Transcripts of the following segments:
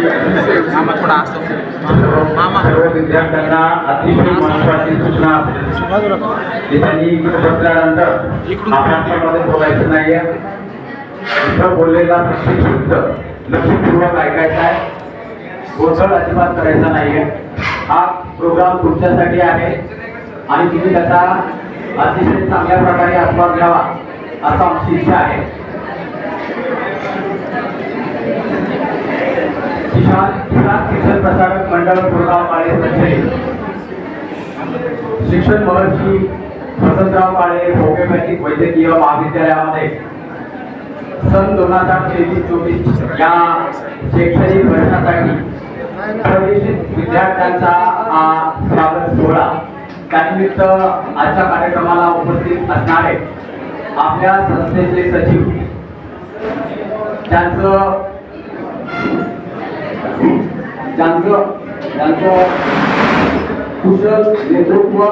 मामा थोडा असो. मामा विद्यार्थ्यांना अतिशय महत्वाची सूचना. त्यांनी बसल्यानंतर आपल्यामध्ये बोलायचं नाहीये. इथं बोललेला प्रत्येक शब्द लक्षपूर्वक ऐकायचा आहे. गोंधळ अजिबात करायचा नाहीये. हा प्रोग्राम तुमच्यासाठी आहे आणि तुम्ही त्याचा अतिशय चांगल्या प्रकारे आस्वाद घ्यावा असं आमची इच्छा आहे. प्रसारक मंडळ गुरगाव काळे संचलित शिक्षण महर्षी वसंतराव काळे होमिओपॅथिक वैद्यकीय महाविद्यालयामध्ये. सन दोन हजार तेवीस चोवीस या शैक्षणिक वर्षासाठी प्रवेशित विद्यार्थ्यांचा हा स्वागत सोहळा. त्यानिमित्त आजच्या कार्यक्रमाला उपस्थित असणारे आपल्या संस्थेचे सचिव. त्यांचं ज्यांचं ज्यांचं कुशल नेतृत्व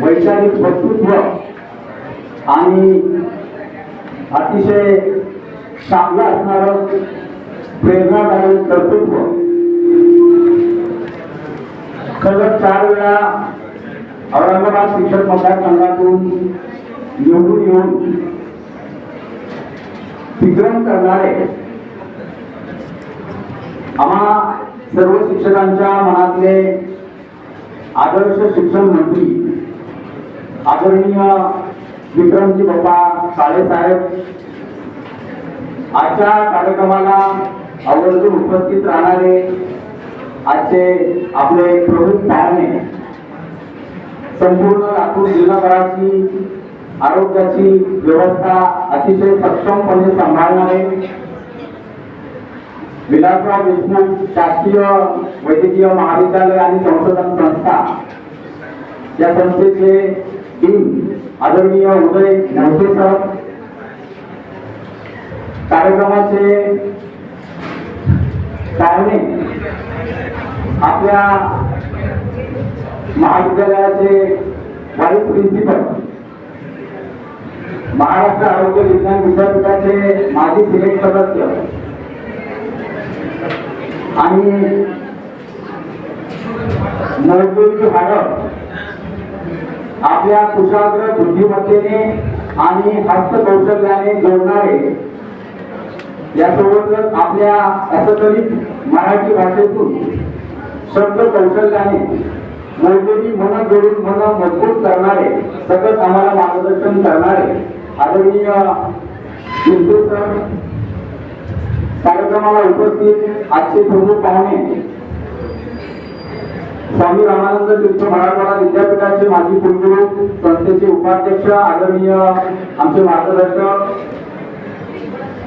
वैचारिक वक्तृत्व आणि अतिशय चांगलं असणारं प्रेरणादायी कर्तृत्व सलग चार वेळा औरंगाबाद शिक्षक मतदारसंघातून निवडून येऊन विक्रम करणारे आम्हा सर्व शिक्षकांच्या मनातले आदर्श शिक्षण मंत्री आदरणीय विक्रमजी बाबा काळे साहेब आजच्या कार्यक्रमाला आवर्जून उपस्थित राहणारे आजचे आपले प्रमुख पाहुणे संपूर्ण लातूर जिल्हाभराची आरोग्याची व्यवस्था अतिशय सक्षमपणे सांभाळणारे विलासराव देशमुख शासकीय वैद्यकीय महाविद्यालय आणि संशोधन संस्था. या संस्थेचे तीन आदरणीय उदय मोठे सर. कार्यक्रमाचे कारणे आपल्या महाविद्यालयाचे वाईस प्रिन्सिपल महाराष्ट्र आरोग्य विज्ञान विद्यापीठाचे माजी सिलेक्ट सदस्य आणि मजदूरी हाडप आपल्या कुशाग्र बुद्धिमत्तेने आणि हस्तकौशल्याने जोडणारे यासोबतच आपल्या असंतलित मराठी भाषेतून शब्द कौशल्याने वैद्यकी मन जोडून मन मजबूत करणारे सतत आम्हाला मार्गदर्शन करणारे आदरणीय चिंतू सर कार्यक्रमाला उपस्थित आजचे प्रमुख पाहुणे. स्वामी रामानंद तीर्थ मराठवाडा विद्यापीठाचे माजी कुलगुरू संस्थेचे उपाध्यक्ष आदरणीय आमचे मार्गदर्शक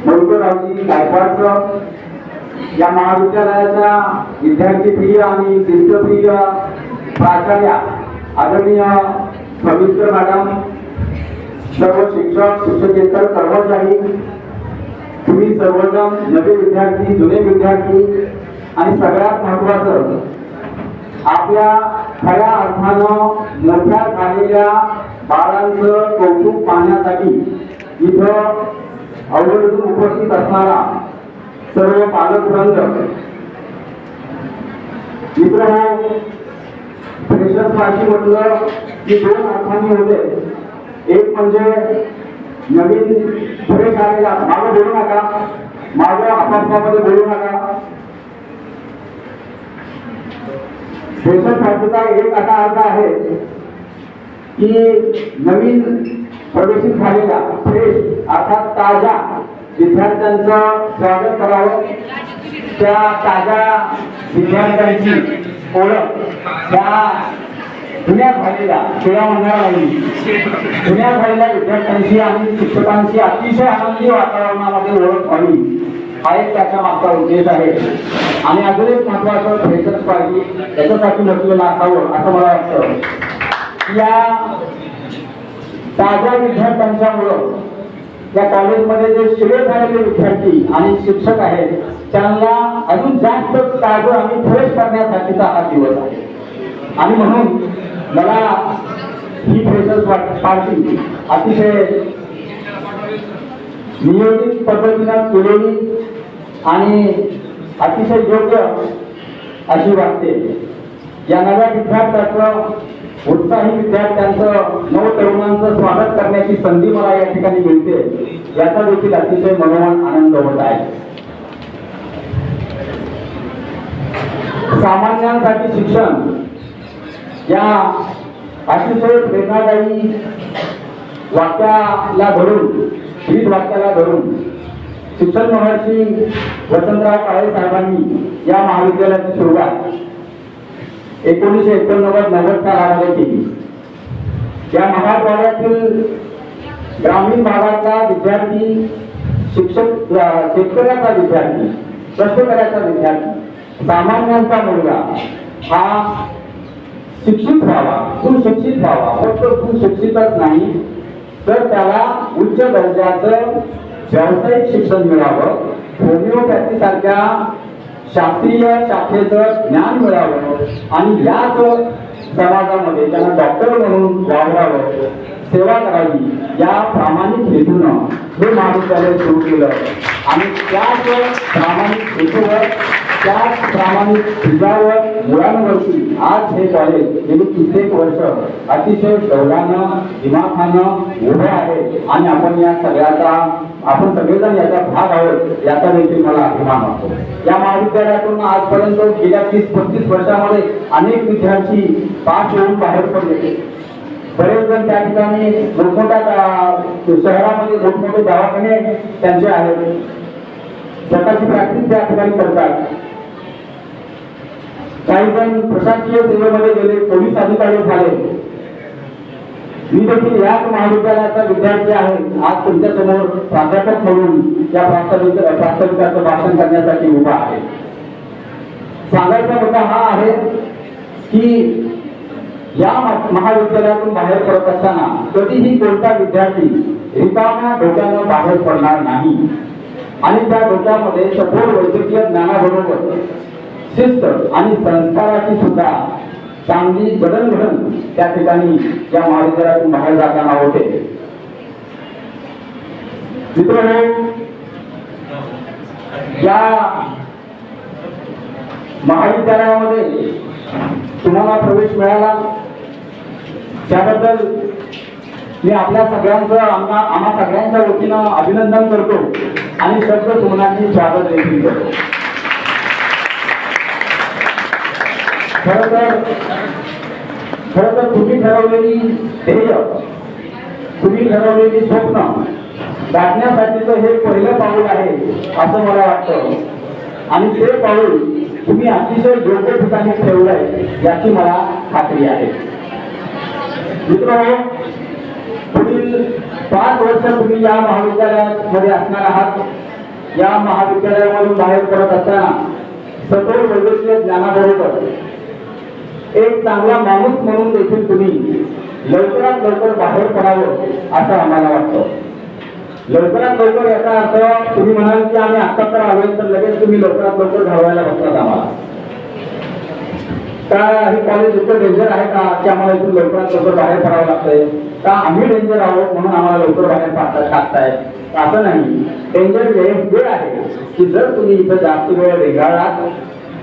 मधुकररावजी गायकवाड सर या महाविद्यालयाच्या विद्यार्थी प्रिय आणि शिस्तप्रिय प्राचार्या आदरणीय पवित्र मॅडम सर्व शिक्षक शिक्षकेतर कर्मचारी तुम्ही सर्वजण नवे विद्यार्थी जुने विद्यार्थी आणि सगळ्यात महत्वाचं आपल्या खऱ्या अर्थानं मोठ्या झालेल्या बाळांचं कौतुक पाहण्यासाठी इथं आवर्जून उपस्थित असणारा सर्व पालक वृंद मित्र हो, फ्रेशर्स पार्टी म्हटलं की दोन अर्थांनी होते. एक म्हणजे नवीन पुढे आलेला मागं बोलू नका. माझ्या आपापसामध्ये बोलू नका. फ्रेशर पार्टीचा एक असा अर्थ आहे की नवीन प्रवेशित झालेला फ्रेश अर्थात ताज्या विद्यार्थ्यांचं स्वागत करावं. त्या ताज्या विद्यार्थ्यांची ओळख त्या जुन्या झालेल्या खेळा म्हणणार नाही जुन्या झालेल्या विद्यार्थ्यांशी आणि शिक्षकांशी अतिशय आनंदी वातावरणामध्ये ओळख व्हावी हा एक त्याच्या मागचा उद्देश आहे. आणि अजून एक महत्वाचं फ्रेशर्स पार्टी याच्यासाठी म्हटलेलं असावं असं मला वाटतं. या ताज्या विद्यार्थ्यांच्यामुळं या कॉलेजमध्ये जे शिळे झालेले विद्यार्थी आणि शिक्षक आहेत त्यांना अजून जास्त ताजं आणि फ्रेश करण्यासाठीचा हा दिवस आहे. आणि म्हणून मला ही फ्रेशर्स पार्टी अतिशय नियोजित पद्धतीनं केलेली आणि अतिशय योग्य अशी वाटते. या नव्या विद्यार्थ्याचं उत्साही विद्यार्थ्यांचं नव तरुणांचं स्वागत करण्याची संधी मला या ठिकाणी मिळते. याचा देखील अतिशय मनोमन आनंद होत आहे. सामान्यांसाठी शिक्षण या अतिशय प्रेरणादायी वाक्याला धरून शीत वाक्याला धरून शिक्षण महर्षी वसंतराव काळे साहेबांनी या महाविद्यालयाची सुरुवात एकोणीसशे एकोणनव्वद नव्वद सालामध्ये केली. या महाविद्यालयातील ग्रामीण भागातला विद्यार्थी शिक्षक शेतकऱ्याचा विद्यार्थी कष्टकऱ्याचा विद्यार्थी सामान्यांचा मुलगा हा शिक्षित व्हावा. सुशिक्षित व्हावा. फक्त सुशिक्षितच नाही तर त्याला उच्च दर्जाचं व्यावसायिक शिक्षण मिळावं. होमिओपॅथी सारख्या शास्त्रीय शाखेचं ज्ञान मिळावं. आणि याच समाजामध्ये त्यांना डॉक्टर म्हणून वावरावं सेवा करावी या प्रामाणिक हेतूनं हे महाविद्यालय सुरू केलं. आणि त्याच प्रामाणिक हेतूवर त्याच प्रामाणिक तुझ्यावर मुलांवरती आज हे कॉलेज गेली कित्येक वर्ष अतिशय गौरवानं दिमाखानं उभे आहे. आणि आपण या सगळ्याचा आपण सगळेजण याचा भाग आहोत याचा देखील मला अभिमान वाटतो. या महाविद्यालयातून आजपर्यंत गेल्या तीस पस्तीस वर्षामध्ये अनेक विद्यार्थी पास होऊन बाहेर पडले. बरेच जण त्या ठिकाणी मोठमोठ्या शहरामध्ये मोठमोठे दवाखाने त्यांचे आहेत. स्वतःची प्रॅक्टिस त्या ठिकाणी करतात. काही जण प्रशासकीय सेवेमध्ये गेले पोलीस अधिकारी झाले. मी देखील याच महाविद्यालयाचा विद्यार्थी आहे. आज तुमच्यासमोर प्राध्यापक म्हणून या प्रास्ताविक प्रास्ताविकाचं भाषण करण्यासाठी उभा आहे. सांगायचा मुद्दा हा आहे की या महाविद्यालयातून बाहेर पडत असताना कधीही कोणता विद्यार्थी रिकाम्या डोक्यानं बाहेर पडणार नाही. आणि त्या डोक्यामध्ये सखोल वैद्यकीय ज्ञानाबरोबर शिस्त आणि संस्काराची सुद्धा चांगली जडणघडण त्या ठिकाणी या महाविद्यालयातून बाहेर जाताना होते. मित्रांनो या महाविद्यालयामध्ये तुम्हाला प्रवेश मिळाला. त्याबद्दल मी आपल्या सगळ्यांचं आम्हा आम्हा सगळ्यांच्या वतीनं अभिनंदन करतो आणि सर्व तुम्हाला स्वागत देखील करतो. खर तर खर तर तुम्ही ठरवलेली ध्येय तुम्ही ठरवलेली स्वप्न गाठण्यासाठीचं हे पहिलं पाऊल आहे असं मला वाटतं. आणि ते पाऊल तुम्ही अतिशय योग्य ठिकाणी ठेवलंय याची मला खात्री आहे. मित्र पुढील पाच वर्ष तुम्ही या महाविद्यालयामध्ये असणार आहात. या महाविद्यालयामधून बाहेर पडत असताना सखोल वैद्यकीय ज्ञानाबरोबर एक चांगला माणूस म्हणून देखील तुम्ही लवकरात लवकर बाहेर पडावं असं आम्हाला वाटतं. लवकरात लवकर याचा अर्थ तुम्ही म्हणाल की आम्ही आता तर आलोय तर लगेच तुम्ही लवकरात लवकर धावायला बसलात आम्हाला. का हे कॉलेज इतकं डेंजर आहे का की आम्हाला इथून लवकरात लवकर बाहेर पडावं लागतंय? का आम्ही डेंजर आहोत म्हणून आम्हाला लवकर बाहेर पाडता टाकताय असं नाही. डेंजर वेळ वेळ आहे की जर तुम्ही इथं जास्त वेळ रेंगाळलात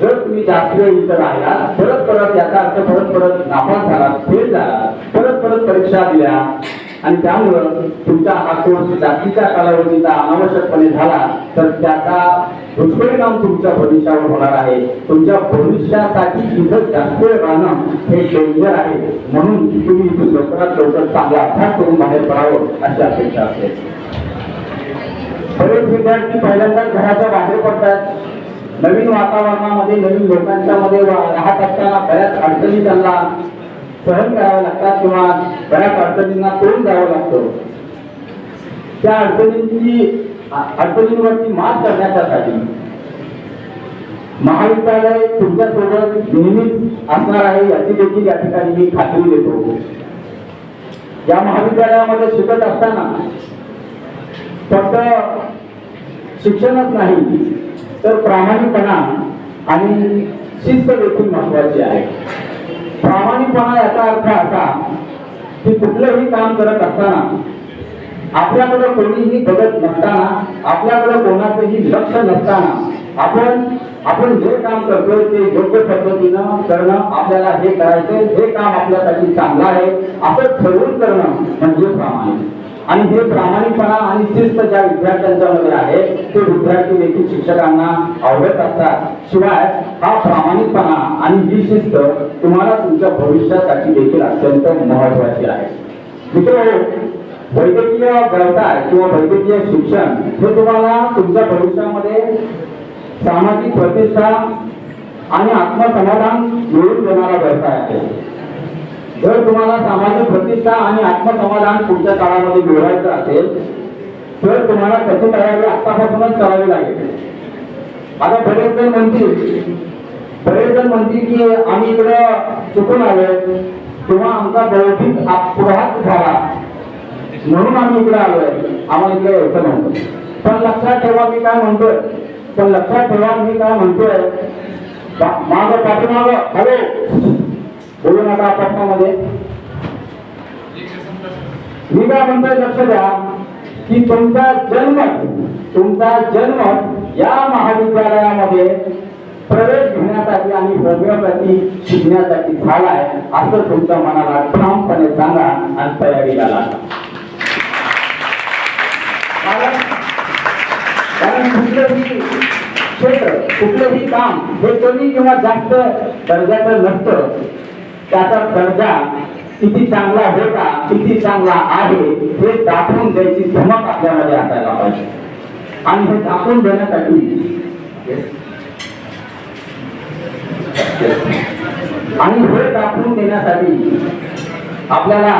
जर तुम्ही जास्त वेळ इथं राहिला परत परत याचा अर्थ परत परत नापास झाला फेल झाला परत परत परीक्षा दिल्या आणि त्यामुळं तुमचा हा कोर्स जास्तीच्या कालावधीचा अनावश्यकपणे झाला तर त्याचा दुष्परिणाम तुमच्या भविष्यावर होणार आहे. तुमच्या भविष्यासाठी इथं जास्त वेळ राहणं हे डेंजर आहे. म्हणून तुम्ही इथून लवकरात लवकर चांगला अभ्यास करून बाहेर पडावं अशी अपेक्षा असते. बरेच विद्यार्थी पहिल्यांदाच घराच्या बाहेर पडतात. नवीन वातावरणामध्ये नवीन लोकांच्या मध्ये वा- राहत असताना बऱ्याच अडचणी त्यांना सहन कराव्या लागतात किंवा बऱ्याच अडचणींना तोंड द्यावं लागतं. त्या अडचणींची अडचणींवरती मात करण्यासाठी महाविद्यालय तुमच्यासोबत नेहमीच असणार आहे याची देखील या ठिकाणी मी खात्री देतो. या महाविद्यालयामध्ये शिकत असताना फक्त शिक्षणच नाही तर प्रामाणिकपणा आणि शिस्त देखील महत्वाची आहे. प्रामाणिकपणा याचा अर्थ असा की कुठलंही काम करत असताना आपल्याकडं कोणीही बघत नसताना आपल्याकडं कोणाचंही लक्ष नसताना आपण आपण जे काम करतोय ते योग्य पद्धतीनं करणं आपल्याला हे करायचंय हे काम आपल्यासाठी चांगलं आहे असं ठरवून करणं म्हणजे प्रामाणिक. आणि हे प्रामाणिकपणा आणि शिस्त ज्या विद्यार्थ्यांच्या मध्ये आहे ते विद्यार्थी देखील शिक्षकांना आवडत असतात. शिवाय हा प्रामाणिकपणा आणि ही शिस्त तुम्हाला तुमच्या भविष्यासाठी देखील अत्यंत महत्वाची आहे. मित्र वैद्यकीय व्यवसाय किंवा वैद्यकीय शिक्षण हे तुम्हाला तुमच्या भविष्यामध्ये सामाजिक प्रतिष्ठा आणि आत्मसमाधान मिळून देणारा व्यवसाय आहे. जर तुम्हाला सामाजिक प्रतिष्ठा आणि आत्मसमाधान पुढच्या काळामध्ये मिळवायचं असेल तर तुम्हाला कसे करावे आतापासूनच करावे लागेल. आता बरेच जण म्हणतील बरेच जण म्हणतील की आम्ही इकडं चुकून आलो तेव्हा आमचा बौद्धिक अपघात झाला. म्हणून आम्ही इकडे आलोय. आम्हाला इकडे यायचं नव्हतं. पण लक्षात ठेवा मी काय म्हणतोय. पण लक्षात ठेवा मी काय म्हणतोय. माग पाठीमाग हॅलो. बोलू नका आपापसामध्ये मी काय म्हणतोय लक्ष द्या. की तुमचा जन्म तुमचा जन्म या महाविद्यालयामध्ये प्रवेश घेण्यासाठी आणि होमिओपॅथी शिकण्यासाठी झालाय असं तुमच्या मनाला ठामपणे सांगा आणि तयारीला लागा. कारण कुठलंही क्षेत्र कुठलंही काम हे कमी किंवा जास्त दर्जाचं नसतं. त्याचा दर्जा किती चांगला होता किती चांगला आहे हे दाखवून द्यायची धमक आपल्यामध्ये असायला पाहिजे. आणि हे दाखवून देण्यासाठी आणि हे दाखवून देण्यासाठी आपल्याला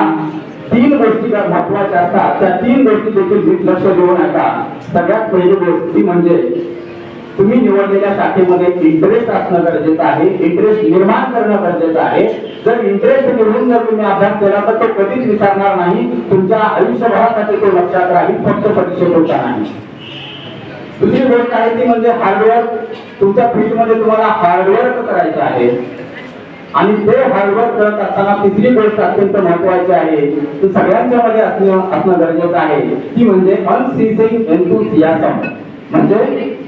तीन गोष्टी ज्या महत्त्वाच्या असतात त्या तीन गोष्टी देखील लक्ष देऊ नका. सगळ्यात पहिली गोष्ट ती म्हणजे तुम्ही निवडलेल्या शाखेमध्ये इंटरेस्ट असणं गरजेचं आहे इंटरेस्ट निर्माण करणं गरजेचं आहे. जर इंटरेस्ट निवडून जर तुम्ही अभ्यास केला तर तो कधीच विसरणार नाही. तुमच्या आयुष्यभरासाठी तो लक्षात राहील फक्त परीक्षेपुरता नाही. दुसरी गोष्ट आहे ती म्हणजे हार्डवर्क तुमच्या फील्डमध्ये तुम्हाला हार्डवर्क करायचं आहे. आणि ते हार्डवर्क करत असताना तिसरी गोष्ट अत्यंत महत्वाची आहे. ती सगळ्यांच्या मध्ये असणं असणं गरजेचं आहे. ती म्हणजे अनसिसिंग एन्थुसियासम म्हणजे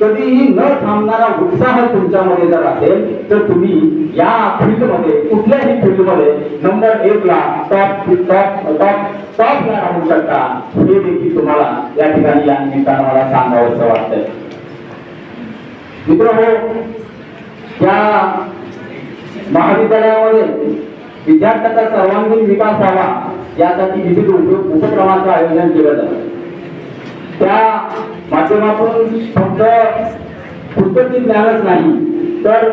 कधीही न थांबणारा उत्साह तुमच्यामध्ये जर असेल तर तुम्ही या फील्डमध्ये कुठल्याही फील्डमध्ये नंबर एक ला टॉप टॉप टॉप टॉपला राहू शकता. हे देखील तुम्हाला या ठिकाणी या निमित्तानं मला सांगावंसं वाटतंय. मित्र या महाविद्यालयामध्ये विद्यार्थ्यांचा सर्वांगीण विकास व्हावा यासाठी विविध उपक्रमाचं आयोजन केलं जातं. त्या माध्यमातून फक्त पुस्तकी ज्ञानच नाही तर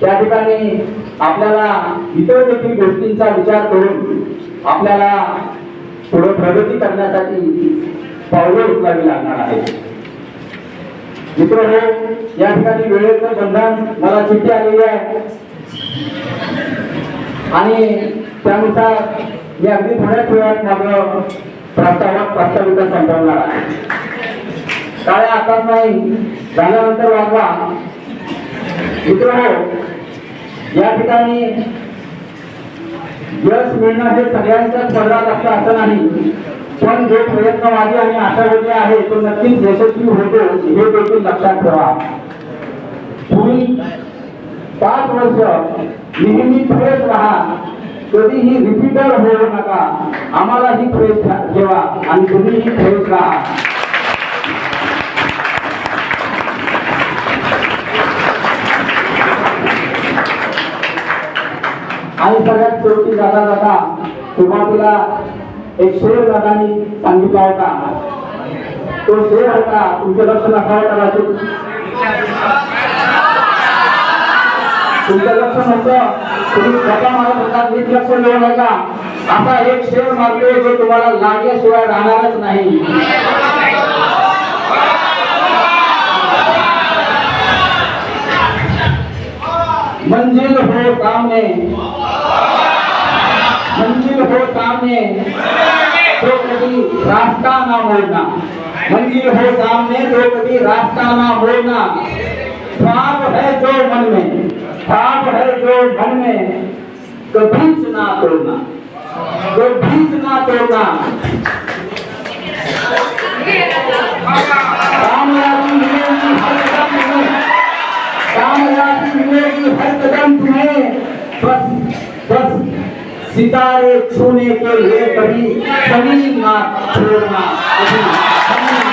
त्या ठिकाणी आपल्याला इतर देखील गोष्टींचा विचार करून आपल्याला पुढे प्रगती करण्यासाठी पावलं उचलावी लागणार आहे मित्र हो, या ठिकाणी वेळेचं बंधन मला चिठ्ठी आलेली आहे. आणि त्यानुसार मी अगदी थोड्याच वेळात माझं प्रस्तावात प्रास्ताविका संपवणार आहे. काय आकाश नाही. झाल्यानंतर वाजवा. मित्रांनो या ठिकाणी यश मिळणं हे सगळ्यांच्या स्पर्धात असतं असं नाही. पण जो प्रयत्नवादी आणि आशावादी आहे तो नक्कीच यशस्वी होतो हे देखील लक्षात ठेवा. तुम्ही पाच वर्ष नेहमी फ्रेश राहा. कधीही रिपीटर होऊ नका. आम्हालाही फ्रेश ठेवा आणि तुम्हीही फ्रेश राहा. आणि सगळ्यात शेवटी जाता जाता सुरुवातीला एक शेर दादानी सांगितला होता तो शेर होता तुमचं लक्ष नसावं कदाचित. तुमचं लक्ष नसतं तुम्ही गप्पा मारत होता नीट लक्ष देऊ नका. असा एक शेर मारतोय जो तुम्हाला लागल्याशिवाय राहणारच नाही. मंजिल हो सामने. मंजिल हो सामने। तो कभी रास्ता ना मोड़ना। मंजिल हो सामने तो कभी रास्ता ना मोड़ना। ख्वाब है जो मन में, ख्वाब है जो मन में। तो बीच ना तोड़ना। तो बीच ना तोड़ना। हर कदम तुम्हें बस बस। सितारे छूने के लिए कभी कभी ना छोड़ना